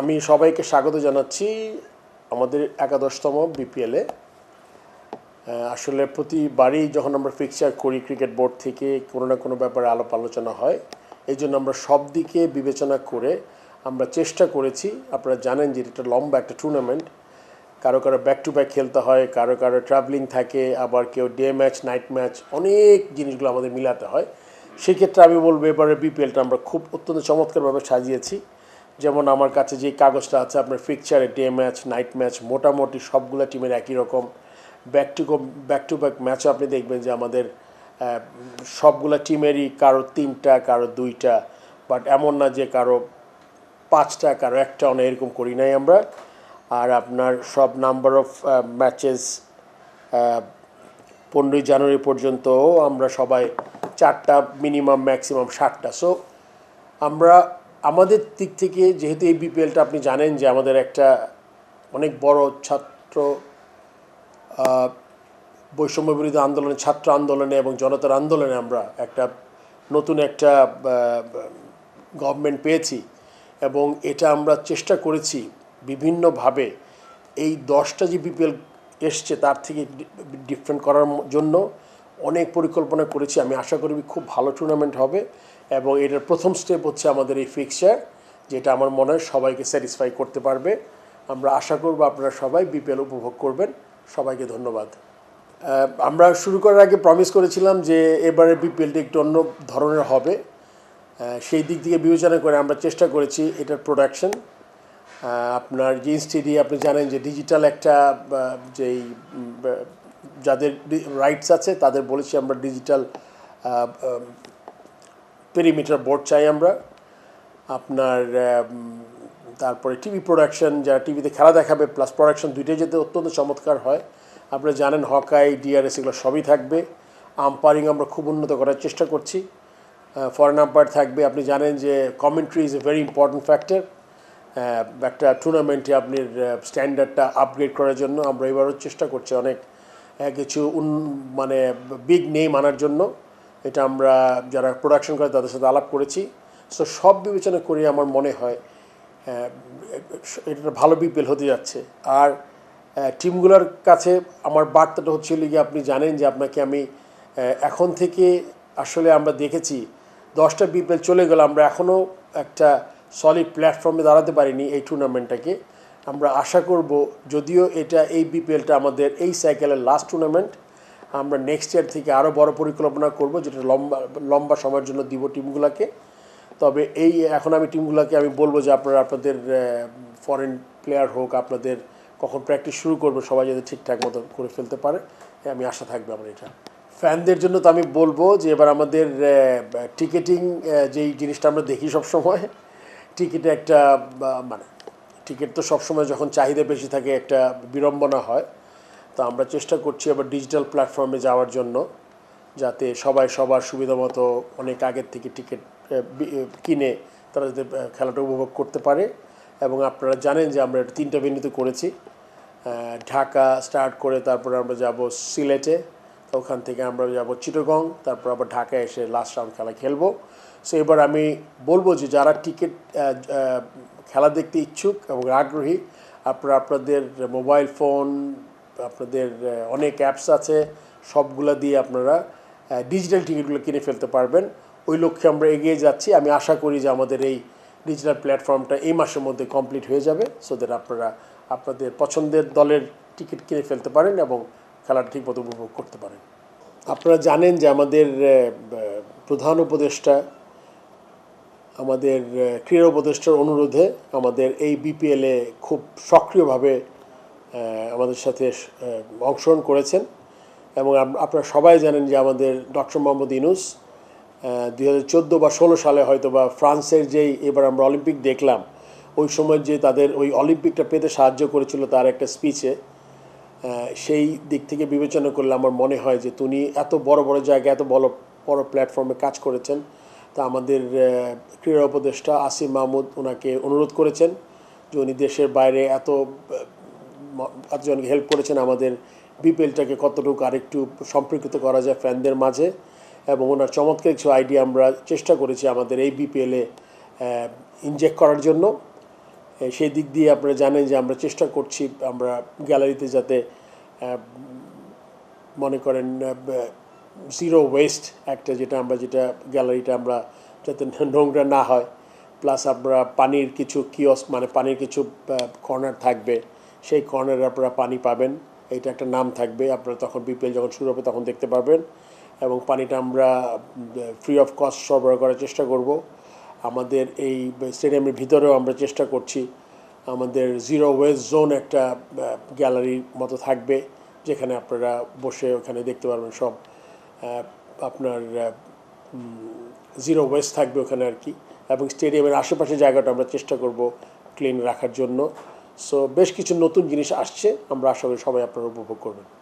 আমি সবাইকে স্বাগত জানাচ্ছি আমাদের একাদশতম বিপিএলে আসলে প্রতিবারই যখন আমরা ফিক্সচার করি ক্রিকেট বোর্ড থেকে, কোনো না কোনো ব্যাপারে আলাপ আলোচনা হয়, এই জন্য আমরা সব দিকে বিবেচনা করে আমরা চেষ্টা করেছি। আপনারা জানেন যে এটা লম্বা একটা টুর্নামেন্ট কারও কারও ব্যাক টু ব্যাক খেলতে হয়, কারও কারও ট্রাভেলিং থাকে, আবার কেউ ডে ম্যাচ নাইট ম্যাচ অনেক জিনিসগুলো আমাদের মিলাতে হয়। সেক্ষেত্রে আমি বলব এবারে বিপিএলটা আমরা খুব অত্যন্ত চমৎকারভাবে সাজিয়েছি। যেমন আমার কাছে যে কাগজটা আছে, আপনার ফিকচারে ডে ম্যাচ, নাইট ম্যাচ, মোটামুটি সবগুলো টিমের একই রকম। Back to back to back ম্যাচও আপনি দেখবেন যে আমাদের সবগুলা টিমেরই কারও তিনটা, কারও দুইটা বাট এমন না যে কারও পাঁচটা, কারও একটা অনেক এরকম করি নাই আমরা। আর আপনার সব নাম্বার অফ ম্যাচেস পনেরোই জানুয়ারি পর্যন্ত আমরা সবাই চারটা মিনিমাম ম্যাক্সিমাম ষাটটা সো আমরা আমাদের দিক থেকে যেহেতু এই বিপিএলটা আপনি জানেন যে আমাদের একটা অনেক বড় ছাত্র বৈষম্য বিরোধী আন্দোলনে, ছাত্র আন্দোলনে এবং জনতার আন্দোলনে আমরা একটা নতুন একটা গভর্নমেন্ট পেয়েছি এবং এটা আমরা চেষ্টা করেছি বিভিন্নভাবে। এই দশটা যে বিপিএল এসছে তার থেকে ডিফারেন্ট করার জন্য অনেক পরিকল্পনা করেছি। আমি আশা করি খুব ভালো টুর্নামেন্ট হবে। এবং এটার প্রথম স্টেপ হচ্ছে আমাদের এই ফিক্সচার যেটা আমার মনে হয় সবাইকে স্যাটিসফাই করতে পারবে। আমরা আশা করব আপনারা সবাই বিপিএল উপভোগ করবেন। সবাইকে ধন্যবাদ। আমরা শুরু করার আগে প্রমিস করেছিলাম যে এবারে বিপিএলটি একটু অন্য ধরনের হবে। সেই দিক থেকে বিবেচনা করে আমরা চেষ্টা করেছি এটার প্রোডাকশন আপনার যে স্টেডি আপনি জানেন যে ডিজিটাল একটা যেই যাদের রাইটস আছে, তাদের বলেছি আমরা ডিজিটাল পেরিমিটার বোর্ড চাই আমরা। আপনার তারপরে টিভি প্রোডাকশন যারা টিভিতে খেলা দেখাবে প্লাস প্রোডাকশন দুইটাই যাতে অত্যন্ত চমৎকার হয়। আপনারা জানেন হকাই ডিআরএস এগুলো সবই থাকবে। আম্পায়ারিং আমরা খুব উন্নত করার চেষ্টা করছি। ফরেন আম্পায়ার থাকবে। আপনি জানেন যে commentary is a very important factor একটা টুর্নামেন্টে আপনি স্ট্যান্ডার্ডটা আপগ্রেড করার জন্য আমরা এবারও চেষ্টা করছি অনেক কিছু মানে বিগ নেম আনার জন্য। এটা আমরা যারা প্রোডাকশন করে তাদের সাথে আলাপ করেছি। সো সব বিবেচনা করে আমার মনে হয় এটা ভালো বিপিএল হতে যাচ্ছে। আর টিমগুলোর কাছে আমার বার্তাটা হচ্ছে গিয়ে আপনি জানেন যে আপনাকে আমি এখন থেকে আসলে আমরা দেখেছি দশটা বিপিএল চলে গেল, আমরা এখনও একটা সলিড প্ল্যাটফর্মে দাঁড়াতে পারিনি এই টুর্নামেন্টটাকে আমরা আশা করব যদিও এটা এই বিপিএলটা আমাদের এই সাইকেলের লাস্ট টুর্নামেন্ট আমরা নেক্সট ইয়ার থেকে আরও বড় পরিকল্পনা করব, যেটা লম্বা লম্বা সময়ের জন্য দিব টিমগুলোকে। তবে এই এখন আমি টিমগুলোকে আমি বলব যে আপনারা আপনাদের ফরেন প্লেয়ার হোক, আপনাদের কখন প্র্যাকটিস শুরু করবে, সবাই যাতে ঠিকঠাক মতো করে ফেলতে পারে আমি আশা থাকবে আমার এটা। ফ্যানদের জন্য তো আমি বলব যে এবার আমাদের টিকেটিং যেই জিনিসটা আমরা দেখি সব সময়, টিকিটে একটা মানে টিকিট তো সবসময় যখন চাহিদা বেশি থাকে, একটা বিড়ম্বনা হয়। তো আমরা চেষ্টা করছি আবার ডিজিটাল প্ল্যাটফর্মে যাওয়ার জন্য, যাতে সবাই সবার সুবিধা মতো অনেক আগের থেকে টিকিট কিনে তারা যাতে খেলাটা উপভোগ করতে পারে। এবং আপনারা জানেন যে আমরা এটা তিনটা ভেন্যুতে করেছি। ঢাকা স্টার্ট করে তারপরে আমরা যাব সিলেটে ওখান থেকে আমরা যাব চিটগং, তারপর আবার ঢাকায় এসে লাস্ট রাউন্ড খেলা খেলব। সো এবার আমি বলব যে যারা টিকিট খেলা দেখতে ইচ্ছুক এবং আগ্রহী, আপনারা আপনাদের মোবাইল ফোন আপনাদের অনেক অ্যাপস আছে, সবগুলা দিয়ে আপনারা ডিজিটাল টিকিটগুলো কিনে ফেলতে পারবেন। ওই লক্ষ্যে আমরা এগিয়ে যাচ্ছি। আমি আশা করি যে আমাদের এই ডিজিটাল প্ল্যাটফর্মটা এই মাসের মধ্যে কমপ্লিট হয়ে যাবে সো দ্যাট আপনারা আপনাদের পছন্দের দলের টিকিট কিনে ফেলতে পারেন এবং খেলাটা ঠিকমতো উপভোগ করতে পারেন। আপনারা জানেন যে আমাদের প্রধান উপদেষ্টা, আমাদের ক্রীড়া উপদেষ্টার অনুরোধে আমাদের এই বিপিএলে খুব সক্রিয়ভাবে আমাদের সাথে অংশগ্রহণ করেছেন এবং আপনারা সবাই জানেন যে আমাদের ডক্টর মোহাম্মদ ইনুস দুই হাজার চোদ্দ বা ষোলো সালে হয়তো বা ফ্রান্সের যেই এবার আমরা অলিম্পিক দেখলাম, ওই সময় যে তাদের ওই অলিম্পিকটা পেতে সাহায্য করেছিল তার একটা স্পিচে সেই দিক থেকে বিবেচনা করলে আমার মনে হয় যে তিনি এত বড় বড় জায়গায় এত বড় বড় প্ল্যাটফর্মে কাজ করেছেন। তা আমাদের ক্রীড়া উপদেষ্টা আসিম মাহমুদ ওনাকে অনুরোধ করেছেন যে উনি দেশের বাইরে এত এতজনকে হেল্প করেছেন আমাদের বিপিএলটাকে কতটুকু আরেকটু সম্পর্কিত করা যায় ফ্যানদের মাঝে এবং ওনার চমৎকার কিছু আইডিয়া আমরা চেষ্টা করেছি আমাদের এই বিপিএলে ইনজেক্ট করার জন্য। সেই দিক দিয়ে আপনারা জানেন যে আমরা চেষ্টা করছি, আমরা গ্যালারিতে যাতে মনে করেন জিরো ওয়েস্ট একটা যেটা আমরা, যেটা গ্যালারিটা আমরা যাতে নোংরা না হয়। প্লাস আমরা পানির কিছু কিয়স মানে পানির কিছু কর্নার থাকবে। সেই কর্নারে আপনারা পানি পাবেন। এটা একটা নাম থাকবে। আপনারা তখন বিপিএল যখন শুরু হবে তখন দেখতে পারবেন। এবং পানিটা আমরা ফ্রি অফ কস্ট সরবরাহ করার চেষ্টা করব। আমাদের এই স্টেডিয়ামের ভিতরেও আমরা চেষ্টা করছি। আমাদের জিরো ওয়েস্ট জোন একটা গ্যালারির মতো থাকবে। যেখানে আপনারা বসে ওখানে দেখতে পারবেন সব আপনার জিরো ওয়েস্ট থাকবে ওখানে আর কি। এবং স্টেডিয়ামের আশেপাশে জায়গাটা আমরা চেষ্টা করব ক্লিন রাখার জন্য। সো বেশ কিছু নতুন জিনিস আসছে আমরা আশা করি সবাই আপনারা উপভোগ করবেন।